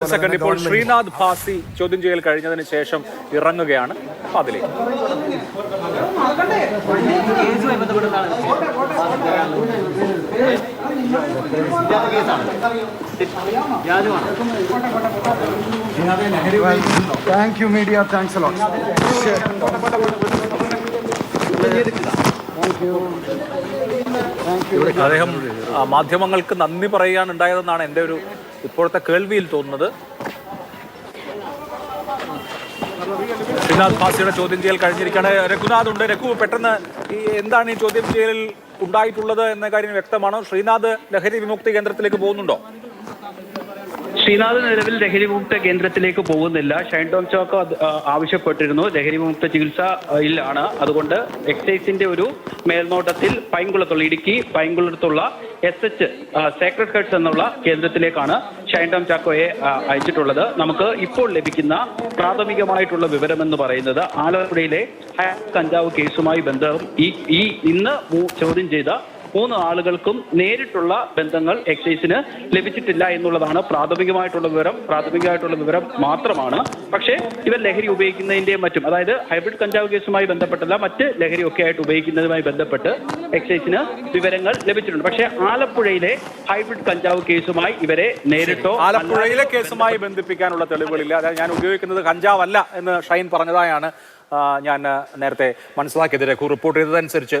Second ഇപ്പോൾ ശ്രീനാഥ് ഭാസി ചോദ്യം ചെയ്യൽ കഴിഞ്ഞതിന് ശേഷം ഇറങ്ങുകയാണ് അതിലേക്ക്. Thank you media thanks a lot അദ്ദേഹം മാധ്യമങ്ങൾക്ക് നന്ദി പറയുകയാണ് ഉണ്ടായതെന്നാണ് എന്റെ ഒരു ഇപ്പോഴത്തെ കേൾവിയിൽ തോന്നുന്നത്. ശ്രീനാഥ് ഭാസിയുടെ ചോദ്യം ചെയ്യൽ കഴിഞ്ഞിരിക്കുകയാണ്. രഘുനാഥ് ഉണ്ട്. രഘു പെട്ടെന്ന് ഈ എന്താണ് ഈ ചോദ്യം ചെയ്യലിൽ ഉണ്ടായിട്ടുള്ളത് എന്ന കാര്യം വ്യക്തമാണ്? ശ്രീനാഥ് ലഹരി വിമുക്തി കേന്ദ്രത്തിലേക്ക് പോകുന്നുണ്ടോ? ശ്രീനാഥ് നിലവിൽ ലഹരി വിമുക്ത കേന്ദ്രത്തിലേക്ക് പോകുന്നില്ല. ഷൈൻ ടോം ചോക്ക് ആവശ്യപ്പെട്ടിരുന്നു. ലഹരി വിമുക്ത ചികിത്സയിലാണ് അതുകൊണ്ട് എക്സൈസിന്റെ ഒരു മേൽനോട്ടത്തിൽ പൈങ്കുളത്തുള്ള ഇടുക്കി പൈങ്കുളത്തുള്ള എസ് എച്ച് സേക്രഡ് ഹെർട്സ് എന്നുള്ള കേന്ദ്രത്തിലേക്കാണ് ഷൈൻ ടോം ചാക്കോയെ അയച്ചിട്ടുള്ളത്. നമുക്ക് ഇപ്പോൾ ലഭിക്കുന്ന പ്രാഥമികമായിട്ടുള്ള വിവരം എന്ന് പറയുന്നത് ആലപ്പുഴയിലെ കഞ്ചാവ് കേസുമായി ബന്ധം ഈ ഈ ഇന്ന് ചോദ്യം ചെയ്ത മൂന്ന് ആളുകൾക്കും നേരിട്ടുള്ള ബന്ധങ്ങൾ എക്സൈസിന് ലഭിച്ചിട്ടില്ല എന്നുള്ളതാണ് പ്രാഥമികമായിട്ടുള്ള വിവരം. പ്രാഥമികമായിട്ടുള്ള വിവരം മാത്രമാണ്. പക്ഷേ ഇവർ ലഹരി ഉപയോഗിക്കുന്നതിന്റെയും മറ്റും അതായത് ഹൈബ്രിഡ് കഞ്ചാവ് കേസുമായി ബന്ധപ്പെട്ടല്ല മറ്റ് ലഹരി ഒക്കെ ആയിട്ട് ഉപയോഗിക്കുന്നതുമായി ബന്ധപ്പെട്ട് എക്സൈസിന് വിവരങ്ങൾ ലഭിച്ചിട്ടുണ്ട്. പക്ഷേ ആലപ്പുഴയിലെ ഹൈബ്രിഡ് കഞ്ചാവ് കേസുമായി ഇവരെ നേരിട്ടോ ആലപ്പുഴയിലെ കേസുമായി ബന്ധിപ്പിക്കാനുള്ള തെളിവുകളില്ല. അതായത് ഞാൻ ഉപയോഗിക്കുന്നത് കഞ്ചാവല്ല എന്ന് ഷൈൻ പറഞ്ഞതായാണ് ഞാൻ നേരത്തെ മനസ്സിലാക്കിയത്. റിപ്പോർട്ട് ചെയ്തതനുസരിച്ച്